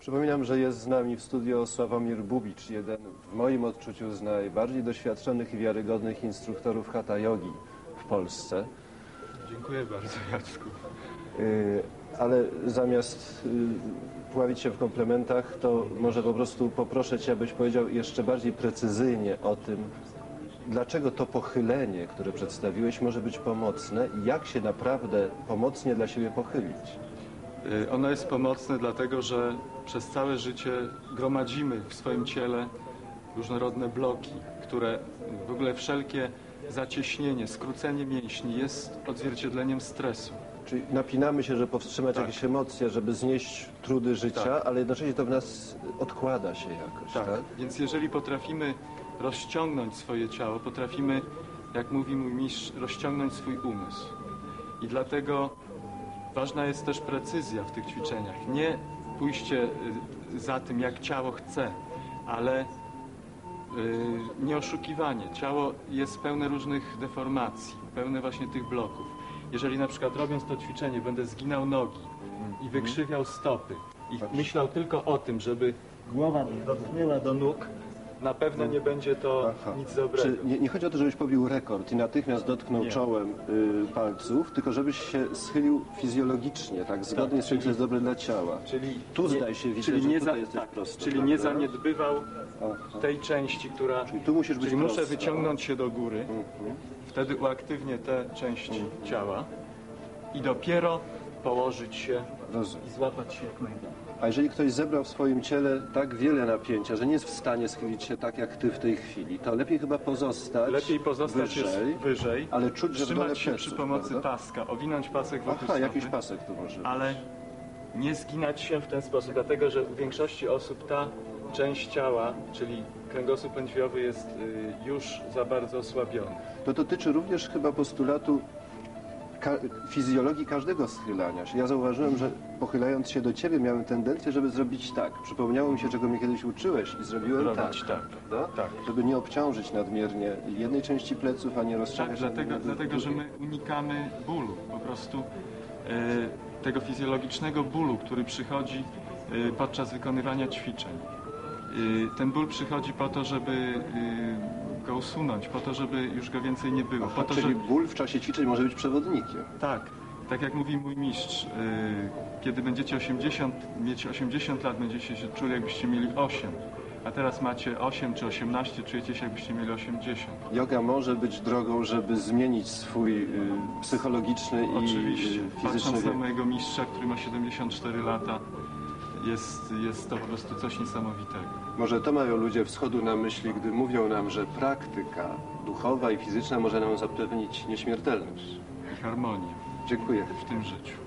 Przypominam, że jest z nami w studio Sławomir Bubicz, jeden w moim odczuciu z najbardziej doświadczonych i wiarygodnych instruktorów hatha yogi w Polsce. Dziękuję bardzo, Jacku. Yy, Ale zamiast yy, pławić się w komplementach, to może po prostu poproszę Cię, abyś powiedział jeszcze bardziej precyzyjnie o tym, dlaczego to pochylenie, które przedstawiłeś, może być pomocne i jak się naprawdę pomocnie dla siebie pochylić. Y, Ono jest pomocne dlatego, że przez całe życie gromadzimy w swoim ciele różnorodne bloki, które w ogóle wszelkie zacieśnienie, skrócenie mięśni jest odzwierciedleniem stresu. Czyli napinamy się, żeby powstrzymać Tak. jakieś emocje, żeby znieść trudy życia, Tak. ale jednocześnie to w nas odkłada się jakoś, tak? Tak. Więc jeżeli potrafimy rozciągnąć swoje ciało, potrafimy, jak mówi mój mistrz, rozciągnąć swój umysł. I dlatego ważna jest też precyzja w tych ćwiczeniach. Nie pójście y, za tym, jak ciało chce, ale y, nie oszukiwanie. Ciało jest pełne różnych deformacji, pełne właśnie tych bloków. Jeżeli na przykład robiąc to ćwiczenie będę zginał nogi i wykrzywiał stopy i myślał tylko o tym, żeby głowa dotknęła do nóg, na pewno nie będzie to Aha. nic dobrego. Czy nie, nie chodzi o to, żebyś pobił rekord i natychmiast dotknął Nie. czołem y, palców, tylko żebyś się schylił fizjologicznie, tak? Zgodnie z tym, czyli- co jest dobre dla ciała. Czyli Tu zdaje się, widzę, czyli że nie, tutaj za, jesteś tak, prosto, czyli prawda? nie zaniedbywał Aha. tej części, która. Czyli tu musisz być czyli muszę wyciągnąć się do góry, Mhm. wtedy uaktywnię tę część ciała i dopiero położyć się Rozumiem. i złapać się jak najdalej. A jeżeli ktoś zebrał w swoim ciele tak wiele napięcia, że nie jest w stanie schylić się tak jak ty w tej chwili, to lepiej chyba pozostać Lepiej pozostać wyżej, jest wyżej, ale czuć, że w dole trzymać się pleców, przy pomocy prawda? paska, owinąć pasek wokół Aha, stopy, jakiś pasek tu może być. ale nie zginać się w ten sposób, dlatego że u większości osób ta część ciała, czyli kręgosłup lędźwiowy jest y, już za bardzo osłabiony. To dotyczy również chyba postulatu ka- fizjologii każdego schylania się. Ja zauważyłem, że pochylając się do ciebie miałem tendencję, żeby zrobić tak. Przypomniało mi się, czego mnie kiedyś uczyłeś i zrobiłem Robić tak. tak. Prawda? Tak. Żeby nie obciążyć nadmiernie jednej części pleców, a nie Tak, rozciągać dlatego, nadmiernie dlatego że my unikamy bólu, po prostu e, tego fizjologicznego bólu, który przychodzi e, podczas wykonywania ćwiczeń. E, ten ból przychodzi po to, żeby e, go usunąć, po to, żeby już go więcej nie było. Aha, po to, czyli że, ból w czasie ćwiczeń może być przewodnikiem. tak, tak jak mówi mój mistrz, e, kiedy będziecie 80, mieć 80 lat, będziecie się czuli jakbyście mieli 8, a teraz macie 8 czy 18, czujecie się jakbyście mieli 80. Yoga może być drogą, żeby zmienić swój y, psychologiczny i Oczywiście. y, fizyczny Patrząc na mojego mistrza, który ma 74 lata, jest, jest to po prostu coś niesamowitego. Może to mają ludzie wschodu na myśli, gdy mówią nam, że praktyka duchowa i fizyczna może nam zapewnić nieśmiertelność. I harmonię Dziękuję. w tym życiu.